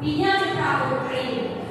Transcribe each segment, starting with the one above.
підняти прапор України. Слава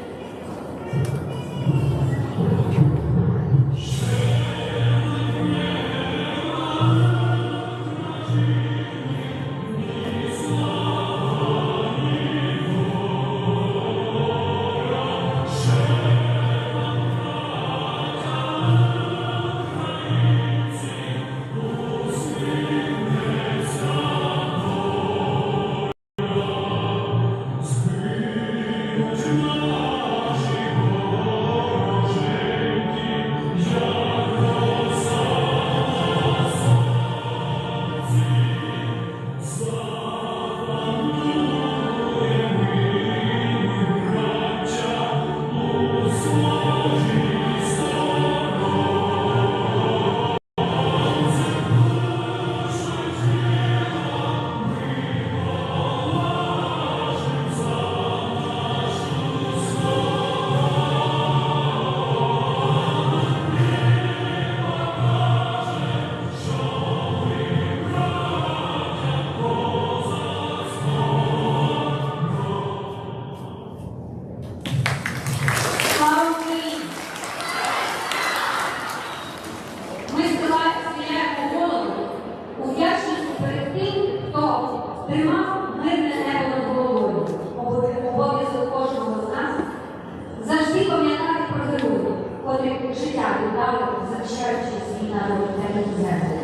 Котрі життя віддали, захищаючи свій народ та землю.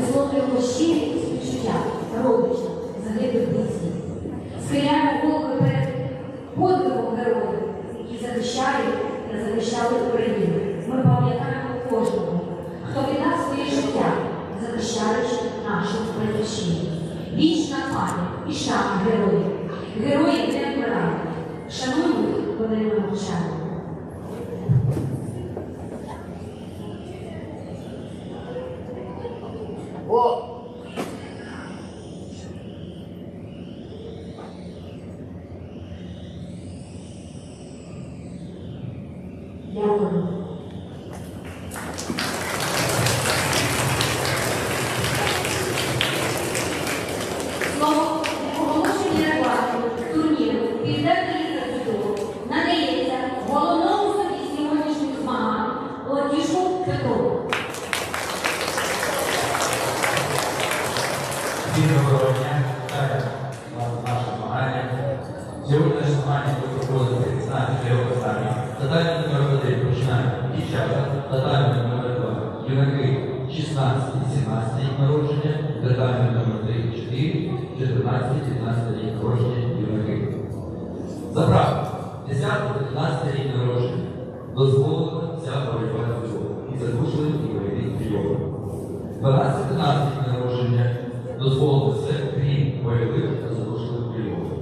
Висловлюємо щирі співчуття родичам, загиблих близьких. Схиляємо голови перед подвигом героїв, які захищають та захищали Україну. Ми пам'ятаємо кожного, хто віддав своє життя, захищаючи нашу батьківщину. Вічна пам'ять і шана героїв. Герої не вмирають. Шануємо їх, коли ми Дякую. Оголошення регламенту турніру «Південна ліга дзюдо» надається головному судді сьогоднішніх змагань Латішу Петрову. Доброго дня, наше змагання. Сьогодні наше змагання буде проходити 15 його самі. Татамі номер 1 починаємо дівчата, татамі номер 2 юнаки 16 і 17 рік народження, татамі номер 3 4, 14 і 15 рік народження юнаки. За право, 10 15 рік народження. Дозволена вся боротьба цього і задушили і бойові прийоми. 12-15 народження дозволили все, крім бойових та задушливих прийомів.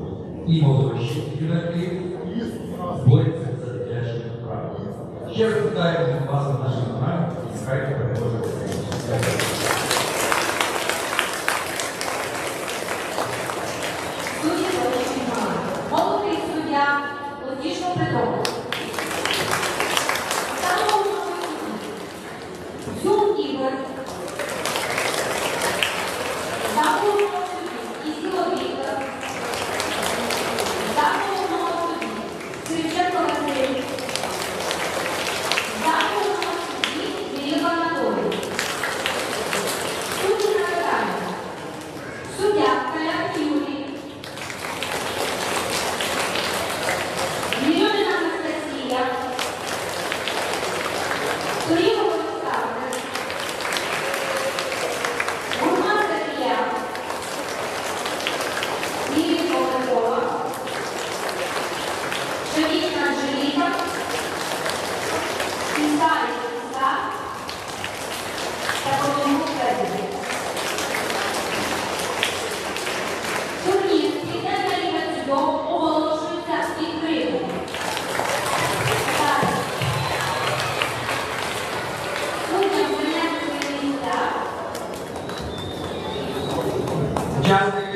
І молодші юнаки права. Ще раз вітаємо вас на нашій програмі і скайте переможе. Судді. Головний суддя Латішу Петрову. social